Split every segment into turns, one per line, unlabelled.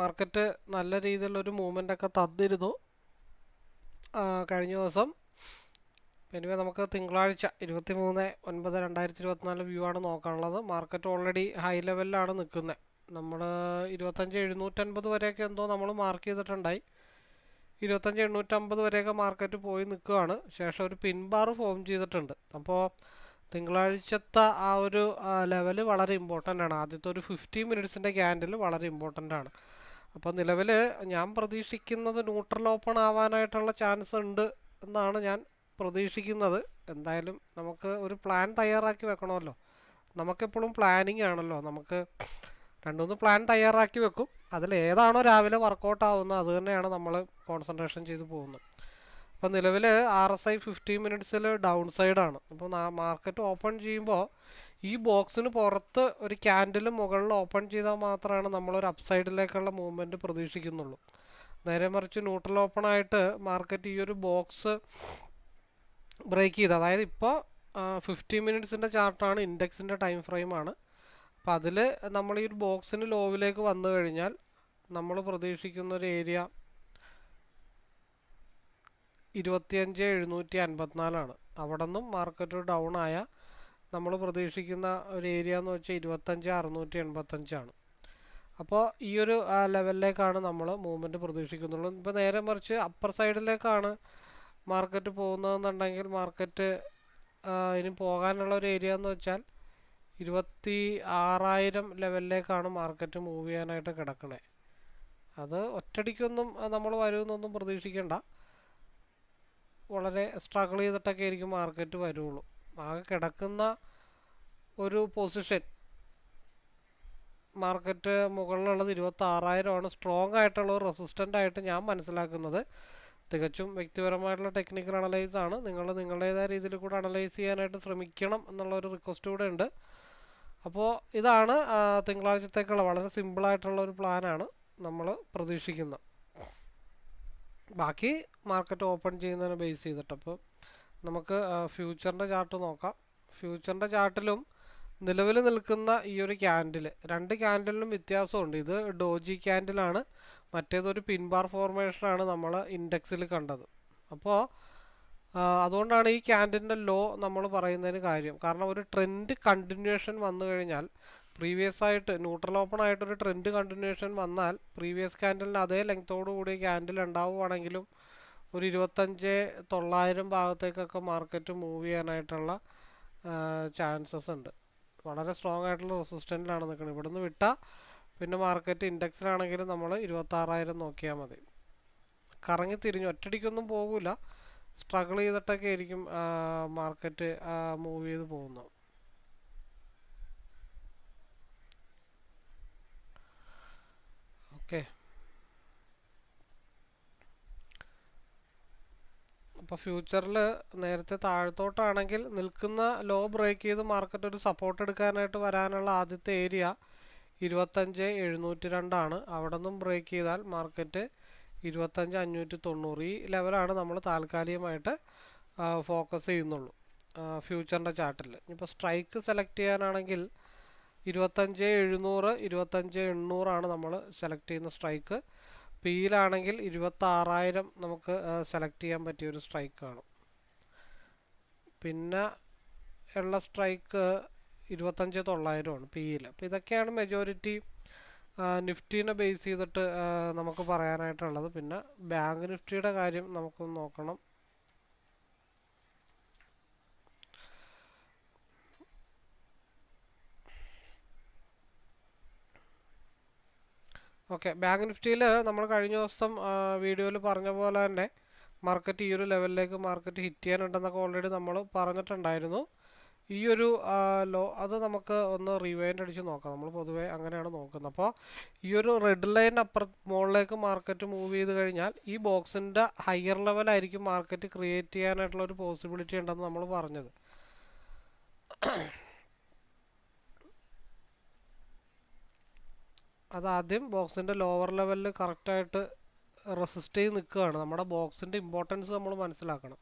Market നല്ല രീതിയിലുള്ളൊരു movement ഒക്കെ തന്നിരുന്നു കഴിഞ്ഞ ദിവസം. എനിവേ നമുക്ക് തിങ്കളാഴ്ച ഇരുപത്തി മൂന്ന് ഒൻപത് രണ്ടായിരത്തി ഇരുപത്തിനാല് വ്യൂ ആണ് നോക്കാനുള്ളത്. മാർക്കറ്റ് ഓൾറെഡി ഹൈ ലെവലിലാണ് നിൽക്കുന്നത് നമ്മൾ ഇരുപത്തഞ്ച് എഴുന്നൂറ്റൻപത് വരെയൊക്കെ എന്തോ നമ്മൾ മാർക്ക് ചെയ്തിട്ടുണ്ടായി. ഇരുപത്തഞ്ച് എണ്ണൂറ്റമ്പത് വരെയൊക്കെ മാർക്കറ്റ് പോയി നിൽക്കുകയാണ് ശേഷം ഒരു പിൻബാർ ഫോം ചെയ്തിട്ടുണ്ട്. അപ്പോൾ തിങ്കളാഴ്ചത്തെ ആ ഒരു ലെവൽ വളരെ ഇമ്പോർട്ടന്റ് ആണ്. ആദ്യത്തെ ഒരു ഫിഫ്റ്റി മിനിറ്റ്സിന്റെ ക്യാൻഡിൽ വളരെ ഇമ്പോർട്ടന്റ് ആണ്. അപ്പോൾ നിലവിൽ ഞാൻ പ്രതീക്ഷിക്കുന്നത് ന്യൂട്രൽ ഓപ്പൺ ആവാനായിട്ടുള്ള ചാൻസ് ഉണ്ട് എന്നാണ് ഞാൻ പ്രതീക്ഷിക്കുന്നത്. എന്തായാലും നമുക്ക് ഒരു പ്ലാൻ തയ്യാറാക്കി വെക്കണമല്ലോ. നമുക്കെപ്പോഴും പ്ലാനിങ് ആണല്ലോ. നമുക്ക് രണ്ടുമൂന്ന് പ്ലാൻ തയ്യാറാക്കി വെക്കും. അതിൽ ഏതാണോ രാവിലെ വർക്കൗട്ട് ആവുന്നത് അത് തന്നെയാണ് നമ്മൾ കോൺസെൻട്രേഷൻ ചെയ്ത് പോകുന്നത്. അപ്പോൾ നിലവിൽ ആർ എസ് ഐ ഫിഫ്റ്റീൻ മിനിറ്റ്സിൽ ഡൗൺ സൈഡാണ് അപ്പോൾ മാർക്കറ്റ് ഓപ്പൺ ചെയ്യുമ്പോൾ ഈ ബോക്സിന് പുറത്ത് ഒരു ക്യാൻഡിൽ മുകളിൽ ഓപ്പൺ ചെയ്താൽ മാത്രമാണ് നമ്മളൊരു അപ്സൈഡിലേക്കുള്ള മൂവ്മെന്റ് പ്രതീക്ഷിക്കുന്നുള്ളൂ. നേരെ മറിച്ച് ന്യൂട്രൽ ഓപ്പൺ ആയിട്ട് മാർക്കറ്റ് ഈ ഒരു ബോക്സ് ബ്രേക്ക് ചെയ്ത് അതായത് ഇപ്പോൾ ഫിഫ്റ്റി മിനിറ്റ്സിന്റെ ചാർട്ടാണ് ഇൻഡെക്സിന്റെ ടൈം ഫ്രെയിമാണ്. അപ്പോൾ അതിൽ നമ്മൾ ഈ ഒരു ബോക്സിന് ലോവിലേക്ക് വന്നു കഴിഞ്ഞാൽ നമ്മൾ പ്രതീക്ഷിക്കുന്ന ഒരു ഏരിയ ഇരുപത്തിയഞ്ച് എഴുന്നൂറ്റി അൻപത്തിനാലാണ്. അവിടെ നിന്നും മാർക്കറ്റ് ഡൗൺ ആയ നമ്മൾ പ്രതീക്ഷിക്കുന്ന ഒരു ഏരിയ എന്ന് വെച്ചാൽ ഇരുപത്തഞ്ച് അറുന്നൂറ്റി എൺപത്തഞ്ചാണ് അപ്പോൾ ഈ ഒരു ലെവലിലേക്കാണ് നമ്മൾ മൂവ്മെന്റ് പ്രതീക്ഷിക്കുന്നുള്ളൂ. ഇപ്പോൾ നേരെ മറിച്ച് അപ്പർ സൈഡിലേക്കാണ് മാർക്കറ്റ് പോകുന്നതെന്നുണ്ടെങ്കിൽ മാർക്കറ്റ് ഇനി പോകാനുള്ള ഒരു ഏരിയ എന്ന് വെച്ചാൽ ഇരുപത്തി ആറായിരം ലെവലിലേക്കാണ് മാർക്കറ്റ് മൂവ് ചെയ്യാനായിട്ട് കിടക്കണേ. അത് ഒറ്റടിക്കൊന്നും നമ്മൾ വരുമെന്നൊന്നും പ്രതീക്ഷിക്കേണ്ട. വളരെ സ്ട്രഗിൾ ചെയ്തിട്ടൊക്കെ ആയിരിക്കും മാർക്കറ്റ് വരുള്ളൂ. ആകെ കിടക്കുന്ന ഒരു പൊസിഷൻ മാർക്കറ്റ് മുകളിലുള്ളത് ഇരുപത്തി ആറായിരമാണ് സ്ട്രോങ് ആയിട്ടുള്ള റെസിസ്റ്റന്റ് ആയിട്ട് ഞാൻ മനസ്സിലാക്കുന്നത്. തികച്ചും വ്യക്തിപരമായിട്ടുള്ള ടെക്നിക്കൽ അനലൈസ് ആണ്. നിങ്ങൾ നിങ്ങളുടേതായ രീതിയിൽ കൂടെ അനലൈസ് ചെയ്യാനായിട്ട് ശ്രമിക്കണം എന്നുള്ള ഒരു റിക്വസ്റ്റ് കൂടെ ഉണ്ട്. അപ്പോൾ ഇതാണ് തിങ്കളാഴ്ചത്തേക്കുള്ള വളരെ സിമ്പിളായിട്ടുള്ള ഒരു പ്ലാനാണ് നമ്മൾ പ്രതീക്ഷിക്കുന്നത്. ബാക്കി മാർക്കറ്റ് ഓപ്പൺ ചെയ്യുന്നതിനെ ബേസ് ചെയ്തിട്ട്. അപ്പോൾ നമുക്ക് ഫ്യൂച്ചറിന്റെ ചാർട്ട് നോക്കാം. ഫ്യൂച്ചറിന്റെ ചാർട്ടിലും നിലവിൽ നിൽക്കുന്ന ഈ ഒരു ക്യാൻഡിൽ രണ്ട് ക്യാൻഡിലിനും വ്യത്യാസമുണ്ട്. ഇത് ഡോജി ക്യാൻഡിലാണ് മറ്റേതൊരു പിൻബാർ ഫോർമേഷനാണ് നമ്മൾ ഇൻഡെക്സിൽ കണ്ടത്. അപ്പോൾ അതുകൊണ്ടാണ് ഈ ക്യാൻഡിന്റെ ലോ നമ്മൾ പറയുന്നതിന് കാര്യം. കാരണം ഒരു ട്രെൻഡ് കണ്ടിന്യൂഷൻ വന്നു കഴിഞ്ഞാൽ പ്രീവിയസ് ആയിട്ട് ന്യൂട്രൽ ഓപ്പൺ ആയിട്ടൊരു ട്രെൻഡ് കണ്ടിന്യൂഷൻ വന്നാൽ പ്രീവിയസ് ക്യാൻഡലിന് അതേ ലെങ്ത്തോടു കൂടി ക്യാൻഡിൽ ഉണ്ടാവുകയാണെങ്കിലും ഒരു ഇരുപത്തഞ്ച് തൊള്ളായിരം ഭാഗത്തേക്കൊക്കെ മാർക്കറ്റ് മൂവ് ചെയ്യാനായിട്ടുള്ള ചാൻസസ് ഉണ്ട്. വളരെ സ്ട്രോങ് ആയിട്ടുള്ള റെസിസ്റ്റന്റിലാണ് നിൽക്കുന്നത് ഇവിടുന്ന് വിട്ടാൽ പിന്നെ മാർക്കറ്റ് ഇൻഡെക്സിലാണെങ്കിലും നമ്മൾ ഇരുപത്താറായിരം നോക്കിയാൽ മതി. കറങ്ങി തിരിഞ്ഞു ഒറ്റടിക്കൊന്നും പോകില്ല സ്ട്രഗിൾ ചെയ്തിട്ടൊക്കെ ആയിരിക്കും മാർക്കറ്റ് മൂവ് ചെയ്ത് പോകുന്നത്. ഓക്കെ അപ്പോൾ ഫ്യൂച്ചറിൽ നേരത്തെ താഴത്തോട്ടാണെങ്കിൽ നിൽക്കുന്ന ലോ ബ്രേക്ക് ചെയ്ത് മാർക്കറ്റ് ഒരു സപ്പോർട്ട് എടുക്കാനായിട്ട് വരാനുള്ള ആദ്യത്തെ ഏരിയ ഇരുപത്തഞ്ച് എഴുന്നൂറ്റി രണ്ടാണ്. അവിടെ നിന്നും ബ്രേക്ക് ചെയ്താൽ മാർക്കറ്റ് ഇരുപത്തഞ്ച് അഞ്ഞൂറ്റി തൊണ്ണൂറ്. ഈ ലെവലാണ് നമ്മൾ താൽക്കാലികമായിട്ട് ഫോക്കസ് ചെയ്യുന്നുള്ളൂ. ഫ്യൂച്ചറിന്റെ ചാർട്ടിൽ ഇനിയിപ്പോൾ സ്ട്രൈക്ക് സെലക്ട് ചെയ്യാനാണെങ്കിൽ ഇരുപത്തഞ്ച് എഴുന്നൂറ് ഇരുപത്തഞ്ച് എണ്ണൂറാണ് നമ്മൾ സെലക്ട് ചെയ്യുന്ന സ്ട്രൈക്ക് പിയിലാണെങ്കിൽ ഇരുപത്താറായിരം നമുക്ക് സെലക്ട് ചെയ്യാൻ പറ്റിയ ഒരു സ്ട്രൈക്കാണ് പിന്നെ ഉള്ള സ്ട്രൈക്ക് ഇരുപത്തഞ്ച് തൊള്ളായിരമാണ് പിയിൽ അപ്പോൾ ഇതൊക്കെയാണ് മെജോറിറ്റി നിഫ്റ്റീനെ ബേസ് ചെയ്തിട്ട് നമുക്ക് പറയാനായിട്ടുള്ളത്. പിന്നെ ബാങ്ക് നിഫ്റ്റിയുടെ കാര്യം നമുക്കൊന്ന് നോക്കണം. ഓക്കെ. ബാങ്ക് നിഫ്റ്റിയിൽ നമ്മൾ കഴിഞ്ഞ ദിവസം വീഡിയോയിൽ പറഞ്ഞ പോലെ തന്നെ മാർക്കറ്റ് ഈ ഒരു ലെവലിലേക്ക് മാർക്കറ്റ് ഹിറ്റ് ചെയ്യാനുണ്ടെന്നൊക്കെ ഓൾറെഡി നമ്മൾ പറഞ്ഞിട്ടുണ്ടായിരുന്നു. ഈ ഒരു ലോ അത് നമുക്ക് ഒന്ന് റിവൈൻഡ് അടിച്ച് നോക്കാം. നമ്മൾ പൊതുവെ അങ്ങനെയാണ് നോക്കുന്നത്. അപ്പോൾ ഈ ഒരു റെഡ് ലൈൻ അപ്പുറ മുകളിലേക്ക് മാർക്കറ്റ് മൂവ് ചെയ്ത് കഴിഞ്ഞാൽ ഈ ബോക്സിന്റെ ഹയർ ലെവലായിരിക്കും മാർക്കറ്റ് ക്രിയേറ്റ് ചെയ്യാനായിട്ടുള്ള ഒരു പോസിബിലിറ്റി ഉണ്ടെന്ന് നമ്മൾ പറഞ്ഞത്. അതാദ്യം ബോക്സിന്റെ ലോവർ ലെവലിൽ കറക്റ്റായിട്ട് റെസിസ്റ്റ് ചെയ്ത് നിൽക്കുകയാണ്. നമ്മുടെ ബോക്സിന്റെ ഇമ്പോർട്ടൻസ് നമ്മൾ മനസ്സിലാക്കണം.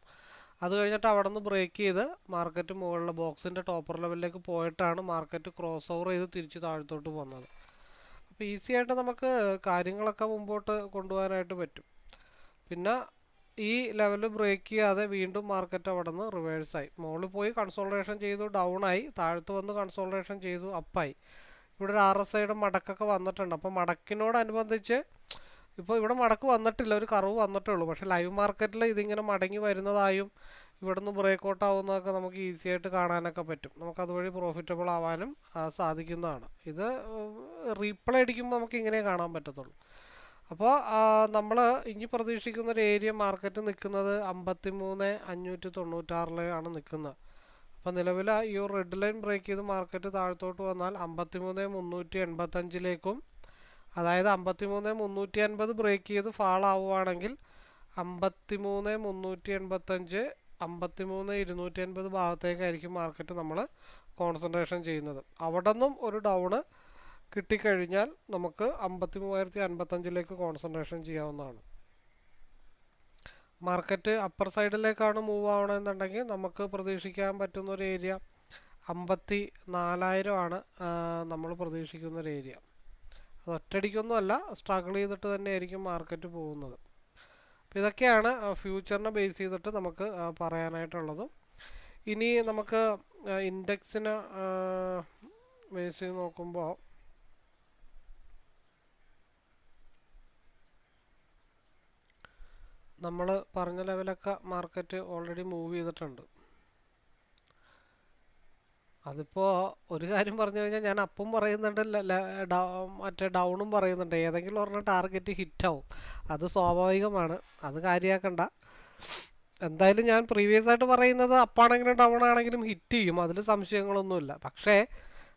അത് കഴിഞ്ഞിട്ട് അവിടെ നിന്ന് ബ്രേക്ക് ചെയ്ത് മാർക്കറ്റ് മുകളിലെ ബോക്സിന്റെ ടോപ്പർ ലെവലിലേക്ക് പോയിട്ടാണ് മാർക്കറ്റ് ക്രോസ് ഓവർ ചെയ്ത് തിരിച്ച് താഴത്തോട്ട് പോകുന്നത് അപ്പോൾ ഈസി ആയിട്ട് നമുക്ക് കാര്യങ്ങളൊക്കെ മുമ്പോട്ട് കൊണ്ടുപോകാനായിട്ട് പറ്റും. പിന്നെ ഈ ലെവൽ ബ്രേക്ക് ചെയ്യാതെ വീണ്ടും മാർക്കറ്റ് അവിടെ നിന്ന് റിവേഴ്സായി മുകളിൽ പോയി കൺസോൾട്ടേഷൻ ചെയ്തു ഡൗൺ ആയി. താഴത്ത് വന്ന് കൺസോൾട്ടേഷൻ ചെയ്തു അപ്പായി ഇവിടെ ഒരു ആർ എസ് ഐയുടെ മടക്കൊക്കെ വന്നിട്ടുണ്ട്. അപ്പോൾ മടക്കിനോടനുബന്ധിച്ച് ഇപ്പോൾ ഇവിടെ മടക്ക് വന്നിട്ടില്ല. ഒരു കറവ് വന്നിട്ടേ ഉള്ളൂ. പക്ഷേ ലൈവ് മാർക്കറ്റിൽ ഇതിങ്ങനെ മടങ്ങി വരുന്നതായും ഇവിടെ നിന്ന് ബ്രേക്ക് ഔട്ട് ആവുന്നതൊക്കെ നമുക്ക് ഈസി ആയിട്ട് കാണാനൊക്കെ പറ്റും. നമുക്ക് അതുവഴി പ്രോഫിറ്റബിൾ ആവാനും സാധിക്കുന്നതാണ്. ഇത് റീപ്ലേ അടിക്കുമ്പോൾ നമുക്ക് ഇങ്ങനെ കാണാൻ പറ്റത്തുള്ളൂ. അപ്പോൾ നമ്മൾ ഇനി പ്രതീക്ഷിക്കുന്ന ഒരു ഏരിയ മാർക്കറ്റ് നിൽക്കുന്നത് അമ്പത്തി മൂന്ന് അഞ്ഞൂറ്റി തൊണ്ണൂറ്റാറിലാണ് നിൽക്കുന്നത്. അപ്പോൾ നിലവിൽ ഈ ഒരു റെഡ് ലൈൻ ബ്രേക്ക് ചെയ്ത് മാർക്കറ്റ് താഴത്തോട്ട് വന്നാൽ അമ്പത്തി മൂന്ന് മുന്നൂറ്റി എൺപത്തഞ്ചിലേക്കും അതായത് അമ്പത്തി മൂന്ന് മുന്നൂറ്റി അൻപത് ബ്രേക്ക് ചെയ്ത് ഫാൾ ആവുകയാണെങ്കിൽ അമ്പത്തി മൂന്ന് മുന്നൂറ്റി എൺപത്തഞ്ച് അമ്പത്തി മൂന്ന് ഇരുന്നൂറ്റി അൻപത് ഭാഗത്തേക്കായിരിക്കും മാർക്കറ്റ് നമ്മൾ കോൺസെൻട്രേഷൻ ചെയ്യുന്നത്. അവിടെ നിന്നും ഒരു ഡൗണ് കിട്ടിക്കഴിഞ്ഞാൽ നമുക്ക് അമ്പത്തി മൂവായിരത്തി അൻപത്തഞ്ചിലേക്ക് കോൺസെൻട്രേഷൻ ചെയ്യാവുന്നതാണ്. മാർക്കറ്റ് അപ്പർ സൈഡിലേക്കാണ് മൂവ് ആവണമെന്നുണ്ടെങ്കിൽ നമുക്ക് പ്രതീക്ഷിക്കാൻ പറ്റുന്ന ഒരു ഏരിയ അമ്പത്തി നാലായിരമാണ് നമ്മൾ പ്രതീക്ഷിക്കുന്ന ഒരു ഏരിയ. അത് ഒറ്റയടിക്കൊന്നുമല്ല സ്ട്രഗിൾ ചെയ്തിട്ട് തന്നെയായിരിക്കും മാർക്കറ്റ് പോകുന്നത്. അപ്പോൾ ഇതൊക്കെയാണ് ഫ്യൂച്ചറിനെ ബേസ് ചെയ്തിട്ട് നമുക്ക് പറയാനായിട്ടുള്ളത്. ഇനി നമുക്ക് ഇൻഡെക്സിനെ ബേസ് ചെയ്ത് നോക്കുമ്പോൾ നമ്മൾ പറഞ്ഞ ലെവലൊക്കെ മാർക്കറ്റ് ഓൾറെഡി മൂവ് ചെയ്തിട്ടുണ്ട്. അതിപ്പോൾ ഒരു കാര്യം പറഞ്ഞു കഴിഞ്ഞാൽ ഞാൻ അപ്പം പറയുന്നുണ്ട് മറ്റേ ഡൗണും പറയുന്നുണ്ട്. ഏതെങ്കിലും ഒരെണ്ണം ടാർഗറ്റ് ഹിറ്റാവും അത് സ്വാഭാവികമാണ്. അത് കാര്യമാക്കണ്ട എന്തായാലും ഞാൻ പ്രീവിയസ് ആയിട്ട് പറയുന്നത് അപ്പാണെങ്കിലും ഡൗൺ ആണെങ്കിലും ഹിറ്റ് ചെയ്യും. അതിൽ സംശയങ്ങളൊന്നുമില്ല. പക്ഷേ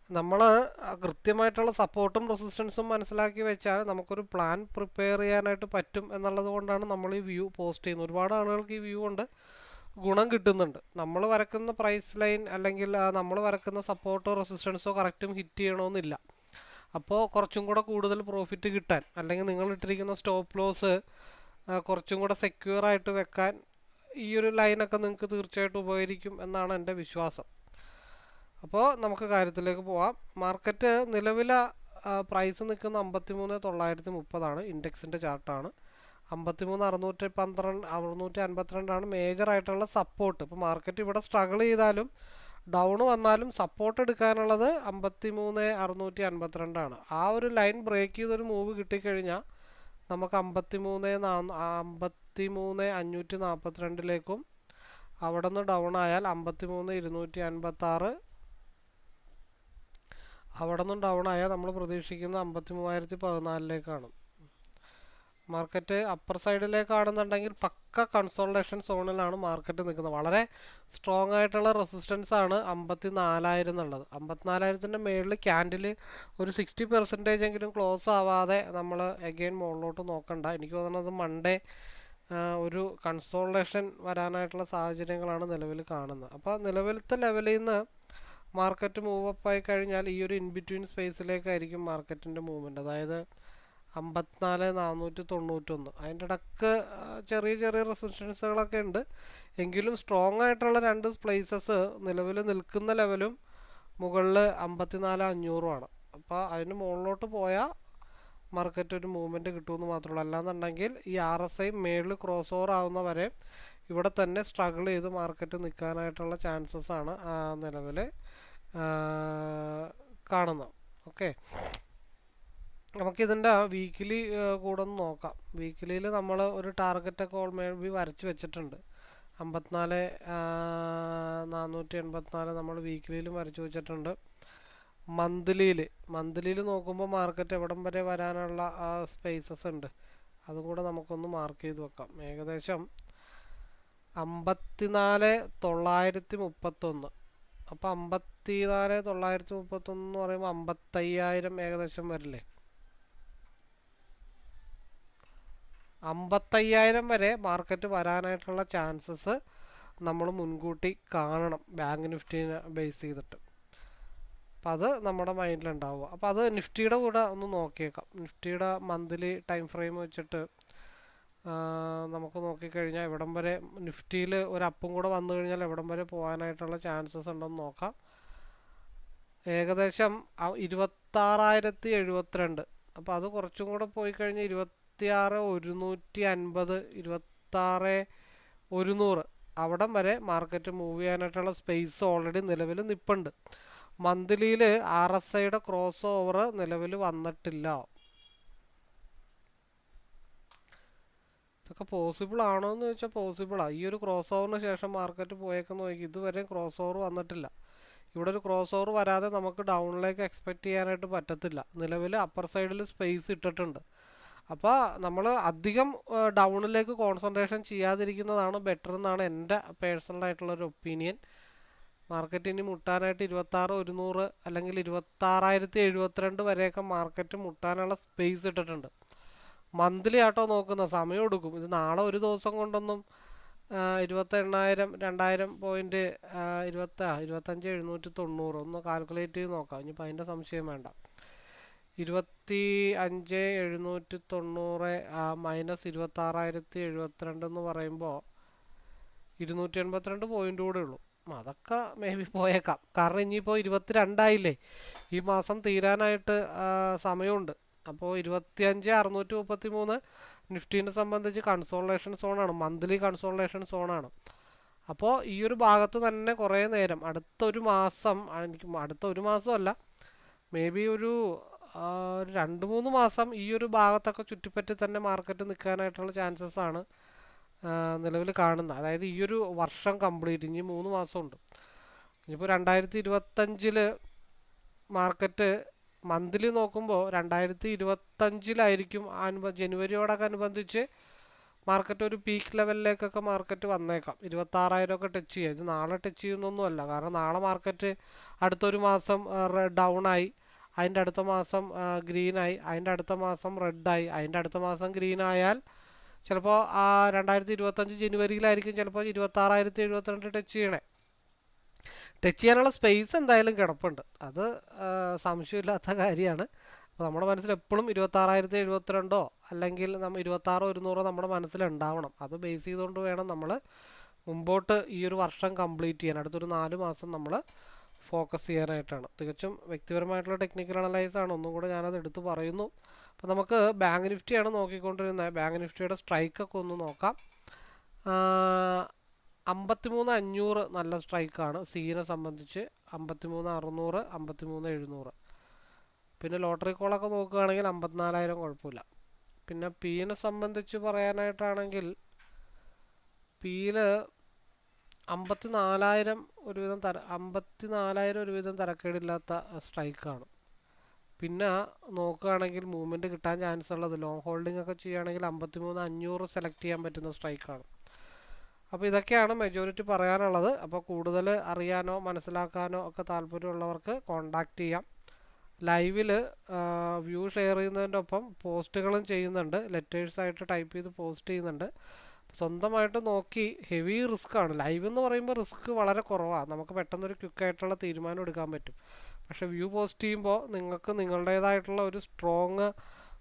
നമ്മൾ കൃത്യമായിട്ടുള്ള സപ്പോർട്ടും റെസിസ്റ്റൻസും മനസ്സിലാക്കി വെച്ചാൽ നമുക്കൊരു പ്ലാൻ പ്രിപ്പയർ ചെയ്യാനായിട്ട് പറ്റും എന്നുള്ളത് കൊണ്ടാണ് നമ്മൾ ഈ വ്യൂ പോസ്റ്റ് ചെയ്യുന്നത്. ഒരുപാട് ആളുകൾക്ക് ഈ വ്യൂ കൊണ്ട് ഗുണം കിട്ടുന്നുണ്ട്. നമ്മൾ വരക്കുന്ന പ്രൈസ് ലൈൻ അല്ലെങ്കിൽ നമ്മൾ വരക്കുന്ന സപ്പോർട്ടോ റെസിസ്റ്റൻസോ കറക്റ്റും ഹിറ്റ് ചെയ്യണമെന്നില്ല അപ്പോൾ കുറച്ചും കൂടെ കൂടുതൽ പ്രോഫിറ്റ് കിട്ടാൻ അല്ലെങ്കിൽ നിങ്ങൾ ഇട്ടിരിക്കുന്ന സ്റ്റോപ്പ് ലോസ് കുറച്ചും കൂടെ സെക്യൂർ ആയിട്ട് വെക്കാൻ ഈ ഒരു ലൈനൊക്കെ നിങ്ങൾക്ക് തീർച്ചയായിട്ടും ഉപകരിക്കും എന്നാണ് എന്റെ വിശ്വാസം. അപ്പോൾ നമുക്ക് കാര്യത്തിലേക്ക് പോവാം. മാർക്കറ്റ് നിലവിലെ പ്രൈസ് നിൽക്കുന്ന അമ്പത്തി മൂന്ന് തൊള്ളായിരത്തി മുപ്പതാണ് ഇൻഡെക്സിന്റെ ചാർട്ടാണ്. അമ്പത്തി മൂന്ന് അറുന്നൂറ്റി പന്ത്രണ്ട് അറുന്നൂറ്റി അൻപത്തിരണ്ടാണ് മേജറായിട്ടുള്ള സപ്പോർട്ട് ഇപ്പോൾ മാർക്കറ്റ് ഇവിടെ സ്ട്രഗിൾ ചെയ്താലും ഡൗൺ വന്നാലും സപ്പോർട്ട് എടുക്കാനുള്ളത് അമ്പത്തി മൂന്ന് അറുന്നൂറ്റി അൻപത്തിരണ്ടാണ് ആ ഒരു ലൈൻ ബ്രേക്ക് ചെയ്തൊരു മൂവ് കിട്ടിക്കഴിഞ്ഞാൽ നമുക്ക് അമ്പത്തി മൂന്ന് അമ്പത്തി മൂന്ന് അഞ്ഞൂറ്റി നാൽപ്പത്തിരണ്ടിലേക്കും അവിടെ നിന്ന് ഡൗൺ ആയാൽ അമ്പത്തി മൂന്ന് ഇരുന്നൂറ്റി അൻപത്താറ് അവിടെ നിന്ന് ഡൗൺ ആയാൽ നമ്മൾ പ്രതീക്ഷിക്കുന്നത് അമ്പത്തി മൂവായിരത്തി പതിനാലിലേക്കാണ് മാർക്കറ്റ് അപ്പർ സൈഡിലേക്കാണെന്നുണ്ടെങ്കിൽ പക്ക കൺസോൾട്ടേഷൻ സോണിലാണ് മാർക്കറ്റ് നിൽക്കുന്നത് വളരെ സ്ട്രോങ് ആയിട്ടുള്ള റെസിസ്റ്റൻസ് ആണ് അമ്പത്തി നാലായിരം എന്നുള്ളത്. അമ്പത്തിനാലായിരത്തിന്റെ മേളിൽ ക്യാൻഡിൽ ഒരു സിക്സ്റ്റി പെർസെന്റേജ് എങ്കിലും ക്ലോസ് ആവാതെ നമ്മൾ എഗെയിൻ മുകളിലോട്ട് നോക്കണ്ട. എനിക്ക് തോന്നുന്നത് മൺഡേ ഒരു കൺസോൾട്ടേഷൻ വരാനായിട്ടുള്ള സാഹചര്യങ്ങളാണ് നിലവിൽ കാണുന്നത്. അപ്പോൾ നിലവിലത്തെ ലെവലിൽ നിന്ന് മാർക്കറ്റ് മൂവ് അപ്പ് ആയി കഴിഞ്ഞാൽ ഈ ഒരു ഇൻ ബിറ്റ്വീൻ സ്പേസിലേക്കായിരിക്കും മാർക്കറ്റിന്റെ മൂവ്മെന്റ് അതായത് അമ്പത്തിനാല് നാനൂറ്റി തൊണ്ണൂറ്റൊന്ന്. അതിന്റെ ഇടയ്ക്ക് ചെറിയ ചെറിയ റെസിസ്റ്റൻസുകളൊക്കെ ഉണ്ട്. എങ്കിലും സ്ട്രോങ് ആയിട്ടുള്ള രണ്ട് പ്ലേസസ് നിലവിൽ നിൽക്കുന്ന ലെവലും മുകളിൽ അമ്പത്തിനാല് അഞ്ഞൂറുമാണ് അപ്പോൾ അതിന് മുകളിലോട്ട് പോയാൽ മാർക്കറ്റ് ഒരു മൂവ്മെന്റ് കിട്ടുമെന്ന് മാത്രമേ അല്ലാന്നുണ്ടെങ്കിൽ ഈ ആർ എസ് ഐ മേളിൽ ക്രോസ് ഓവർ ആവുന്ന വരെ ഇവിടെ തന്നെ സ്ട്രഗിൾ ചെയ്ത് മാർക്കറ്റ് നിൽക്കാനായിട്ടുള്ള ചാൻസസ് ആണ് നിലവിൽ കാണുന്നത്. ഓക്കെ നമുക്കിതിന്റെ വീക്കിലി കൂടെ ഒന്ന് നോക്കാം. വീക്കിലിയിൽ നമ്മൾ ഒരു ടാർഗറ്റൊക്കെ ഓൾമേ ബി വരച്ച് വെച്ചിട്ടുണ്ട്. അമ്പത്തിനാല് നാനൂറ്റി എൺപത്തിനാല് നമ്മൾ വീക്കിലിയിലും വരച്ച് വെച്ചിട്ടുണ്ട്. മന്ത്ലിയിൽ മന്ത്ലിയിൽ നോക്കുമ്പോൾ മാർക്കറ്റ് എവിടം വരെ വരാനുള്ള സ്പേസസ് ഉണ്ട്. അതും കൂടെ നമുക്കൊന്ന് മാർക്ക് ചെയ്ത് വെക്കാം. ഏകദേശം അമ്പത്തിനാല് തൊള്ളായിരത്തി മുപ്പത്തൊന്ന് അപ്പോൾ അമ്പത്തിനാല് തൊള്ളായിരത്തി മുപ്പത്തൊന്ന് എന്ന് പറയുമ്പോൾ അമ്പത്തയ്യായിരം ഏകദേശം വരില്ലേ? അമ്പത്തയ്യായിരം വരെ മാർക്കറ്റ് വരാനായിട്ടുള്ള ചാൻസസ് നമ്മൾ മുൻകൂട്ടി കാണണം ബാങ്ക് നിഫ്റ്റിനെ ബേസ് ചെയ്തിട്ട്. അപ്പം അത് നമ്മുടെ മൈൻഡിലുണ്ടാവുക അപ്പോൾ അത് നിഫ്റ്റിയുടെ കൂടെ ഒന്ന് നോക്കിയേക്കാം. നിഫ്റ്റിയുടെ മന്ത്ലി ടൈം ഫ്രെയിം വെച്ചിട്ട് നമുക്ക് നോക്കിക്കഴിഞ്ഞാൽ എവിടം വരെ നിഫ്റ്റിയിൽ ഒരു അപ്പും കൂടെ വന്നു കഴിഞ്ഞാൽ എവിടം വരെ പോകാനായിട്ടുള്ള ചാൻസസ് ഉണ്ടെന്ന് നോക്കാം. ഏകദേശം ഇരുപത്താറായിരത്തി എഴുപത്തിരണ്ട്. അപ്പോൾ അത് കുറച്ചും കൂടെ പോയി കഴിഞ്ഞാൽ ഇരുപത്തിയാറ് ഒരുന്നൂറ്റി അൻപത് ഇരുപത്താറ് ഒരുന്നൂറ്. അവിടം വരെ മാർക്കറ്റ് മൂവ് ചെയ്യാനായിട്ടുള്ള സ്പേസ് ഓൾറെഡി നിലവിൽ നിൽപ്പുണ്ട് മന്ത്ലിയിൽ ആർ എസ് ഐയുടെ ക്രോസ് ഓവർ നിലവിൽ വന്നിട്ടില്ല. ഇതൊക്കെ പോസിബിൾ ആണോ എന്ന് ചോദിച്ചാൽ പോസിബിളാണ് ഈ ഒരു ക്രോസ് ഓവറിന് ശേഷം മാർക്കറ്റ് പോയേക്കെന്ന് നോക്കി. ഇതുവരെ ക്രോസ് ഓവർ വന്നിട്ടില്ല. ഇവിടെ ഒരു ക്രോസ് ഓവർ വരാതെ നമുക്ക് ഡൗണിലേക്ക് എക്സ്പെക്റ്റ് ചെയ്യാനായിട്ട് പറ്റത്തില്ല. നിലവിൽ അപ്പർ സൈഡിൽ സ്പേസ് ഇട്ടിട്ടുണ്ട്. അപ്പോൾ നമ്മൾ അധികം ഡൗണിലേക്ക് കോൺസെൻട്രേഷൻ ചെയ്യാതിരിക്കുന്നതാണ് ബെറ്റർ എന്നാണ് എന്റെ പേഴ്സണലായിട്ടുള്ളൊരു ഒപ്പീനിയൻ മാർക്കറ്റ് ഇനി മുട്ടാനായിട്ട് ഇരുപത്താറ് ഒരുന്നൂറ് അല്ലെങ്കിൽ ഇരുപത്താറായിരത്തി എഴുപത്തിരണ്ട് വരെയൊക്കെ മാർക്കറ്റ് മുട്ടാനുള്ള സ്പേസ് ഇട്ടിട്ടുണ്ട്. മന്ത്ലി ആട്ടോ നോക്കുന്ന സമയം എടുക്കും. ഇത് നാളെ ഒരു ദിവസം കൊണ്ടൊന്നും ഇരുപത്തെണ്ണായിരം രണ്ടായിരം പോയിന്റ് ഇരുപത്തി ഇരുപത്തഞ്ച് എഴുന്നൂറ്റി തൊണ്ണൂറ് ഒന്ന് കാൽക്കുലേറ്റ് ചെയ്ത് നോക്കാം. ഇനിയിപ്പോൾ അതിന്റെ സംശയം വേണ്ട. ഇരുപത്തി അഞ്ച് എഴുന്നൂറ്റി തൊണ്ണൂറ് മൈനസ് ഇരുപത്താറായിരത്തി എഴുപത്തിരണ്ട് എന്ന് പറയുമ്പോൾ ഇരുന്നൂറ്റി എൺപത്തിരണ്ട് പോയിന്റ് കൂടെ ഉള്ളൂ. അതൊക്കെ മേ ബി പോയേക്കാം. കാരണം ഇനിയിപ്പോൾ ഇരുപത്തിരണ്ടായില്ലേ? ഈ മാസം തീരാനായിട്ട് സമയമുണ്ട്. അപ്പോൾ ഇരുപത്തിയഞ്ച് അറുന്നൂറ്റി മുപ്പത്തി മൂന്ന് നിഫ്റ്റീനെ സംബന്ധിച്ച് കൺസോളേഷൻ സോണാണ് മന്ത്ലി കൺസോളേഷൻ സോണാണ് അപ്പോൾ ഈ ഒരു ഭാഗത്ത് തന്നെ കുറേ നേരം അടുത്തൊരു മാസം എനിക്ക് അടുത്ത ഒരു മാസമല്ല മേ ബി ഒരു രണ്ട് മൂന്ന് മാസം ഈ ഒരു ഭാഗത്തൊക്കെ ചുറ്റിപ്പറ്റി തന്നെ മാർക്കറ്റ് നിൽക്കാനായിട്ടുള്ള ചാൻസസ് ആണ് നിലവിൽ കാണുന്നത്. അതായത് ഈ ഒരു വർഷം കംപ്ലീറ്റ് ഇനി മൂന്ന് മാസമുണ്ട്. ഇനിയിപ്പോൾ രണ്ടായിരത്തി ഇരുപത്തഞ്ചിൽ മാർക്കറ്റ് മന്ത്ലി നോക്കുമ്പോൾ രണ്ടായിരത്തി ഇരുപത്തഞ്ചിലായിരിക്കും അനുബ ജനുവരിയോടൊക്കെ അനുബന്ധിച്ച് മാർക്കറ്റ് ഒരു പീക്ക് ലെവലിലേക്കൊക്കെ മാർക്കറ്റ് വന്നേക്കാം. ഇരുപത്താറായിരം ഒക്കെ ടച്ച് ചെയ്യുക ഇത് നാളെ ടച്ച് ചെയ്യുന്നൊന്നുമല്ല. കാരണം നാളെ മാർക്കറ്റ് അടുത്തൊരു മാസം ഡൗൺ ആയി. അതിന്റെ അടുത്ത മാസം ഗ്രീനായി അതിന്റെ അടുത്ത മാസം റെഡായി അതിന്റെ അടുത്ത മാസം ഗ്രീൻ ആയാൽ ചിലപ്പോൾ ആ രണ്ടായിരത്തി ഇരുപത്തഞ്ച് ജനുവരിയിലായിരിക്കും ചിലപ്പോൾ ഇരുപത്താറായിരത്തി എഴുപത്തിരണ്ട് ടച്ച് ചെയ്യണേ. ടച്ച് ചെയ്യാനുള്ള സ്പേസ് എന്തായാലും കിടപ്പുണ്ട്. അത് സംശയമില്ലാത്ത കാര്യമാണ്. അപ്പോൾ നമ്മുടെ മനസ്സിൽ എപ്പോഴും ഇരുപത്താറായിരത്തി എഴുപത്തിരണ്ടോ അല്ലെങ്കിൽ നമ്മൾ ഇരുപത്താറോ ഇരുന്നൂറോ നമ്മുടെ മനസ്സിലുണ്ടാവണം അത് ബേസ് ചെയ്തുകൊണ്ട് വേണം നമ്മൾ മുമ്പോട്ട് ഈ ഒരു വർഷം കംപ്ലീറ്റ് ചെയ്യാൻ. അടുത്തൊരു നാല് മാസം നമ്മൾ ഫോക്കസ് ചെയ്യാനായിട്ടാണ്. തികച്ചും വ്യക്തിപരമായിട്ടുള്ള ടെക്നിക്കൽ അനലൈസ് ആണ്. ഒന്നും കൂടെ ഞാനത് എടുത്തു പറയുന്നു. അപ്പോൾ നമുക്ക് ബാങ്ക് നിഫ്റ്റിയാണ് നോക്കിക്കൊണ്ടിരുന്നത്. ബാങ്ക് നിഫ്റ്റിയുടെ സ്ട്രൈക്കൊക്കെ ഒന്ന് നോക്കാം. അമ്പത്തിമൂന്ന് അഞ്ഞൂറ് നല്ല സ്ട്രൈക്കാണ്. സീനെ സംബന്ധിച്ച് അമ്പത്തിമൂന്ന് അറുന്നൂറ് അമ്പത്തിമൂന്ന് എഴുന്നൂറ്. പിന്നെ ലോട്ടറി കോളൊക്കെ നോക്കുകയാണെങ്കിൽ അമ്പത്തിനാലായിരം കുഴപ്പമില്ല. പിന്നെ പീനെ സംബന്ധിച്ച് പറയാനായിട്ടാണെങ്കിൽ പീൽ അമ്പത്തി നാലായിരം ഒരുവിധം തര അമ്പത്തി നാലായിരം ഒരുവിധം തരക്കേടില്ലാത്ത സ്ട്രൈക്കാണ്. പിന്നെ നോക്കുകയാണെങ്കിൽ മൂവ്മെന്റ് കിട്ടാൻ ചാൻസ് ഉള്ളത് ലോങ് ഹോൾഡിംഗ് ഒക്കെ ചെയ്യുകയാണെങ്കിൽ അമ്പത്തി മൂന്ന് അഞ്ഞൂറ് സെലക്ട് ചെയ്യാൻ പറ്റുന്ന സ്ട്രൈക്കാണ്. അപ്പോൾ ഇതൊക്കെയാണ് മെജോറിറ്റി പറയാനുള്ളത്. അപ്പോൾ കൂടുതൽ അറിയാനോ മനസ്സിലാക്കാനോ ഒക്കെ താല്പര്യമുള്ളവർക്ക് കോണ്ടാക്ട് ചെയ്യാം. ലൈവിൽ വ്യൂ ഷെയർ ചെയ്യുന്നതിന്റെ ഒപ്പം പോസ്റ്റുകളും ചെയ്യുന്നുണ്ട്. ലെറ്റേഴ്സായിട്ട് ടൈപ്പ് ചെയ്ത് പോസ്റ്റ് ചെയ്യുന്നുണ്ട്. സ്വന്തമായിട്ട് നോക്കി ഹെവി റിസ്ക് ആണ്. ലൈവ് എന്ന് പറയുമ്പോൾ റിസ്ക് വളരെ കുറവാണ് നമുക്ക് പെട്ടെന്നൊരു ക്വിക്കായിട്ടുള്ള തീരുമാനം എടുക്കാൻ പറ്റും. പക്ഷേ വ്യൂ പോസ്റ്റ് ചെയ്യുമ്പോൾ നിങ്ങൾക്ക് നിങ്ങളുടേതായിട്ടുള്ള ഒരു സ്ട്രോങ്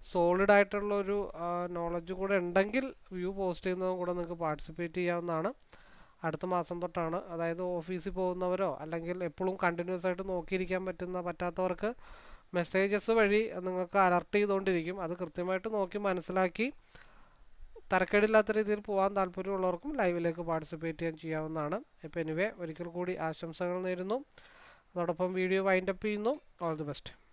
സോളിഡ് ആയിട്ടുള്ള ഒരു നോളജ് കൂടെ ഉണ്ടെങ്കിൽ വ്യൂ പോസ്റ്റ് ചെയ്യുന്നതും കൂടെ നിങ്ങൾക്ക് പാർട്ടിസിപ്പേറ്റ് ചെയ്യാവുന്നതാണ്. അടുത്ത മാസം തൊട്ടാണ്. അതായത് ഓഫീസിൽ പോകുന്നവരോ അല്ലെങ്കിൽ എപ്പോഴും കണ്ടിന്യൂസ് ആയിട്ട് നോക്കിയിരിക്കാൻ പറ്റുന്ന പറ്റാത്തവർക്ക് മെസ്സേജസ് വഴി നിങ്ങൾക്ക് അലർട്ട് ചെയ്തുകൊണ്ടിരിക്കും. അത് കൃത്യമായിട്ട് നോക്കി മനസ്സിലാക്കി തരക്കേടില്ലാത്ത രീതിയിൽ പോകാൻ താല്പര്യമുള്ളവർക്കും ലൈവിലേക്ക് പാർട്ടിസിപ്പേറ്റ് ചെയ്യാൻ ചെയ്യാവുന്നതാണ്. ഇപ്പോൾ എനിവേ ഒരിക്കൽ കൂടി ആശംസകൾ നേരുന്നു. അതോടൊപ്പം വീഡിയോ വൈൻഡപ്പ് ചെയ്യുന്നു. All the best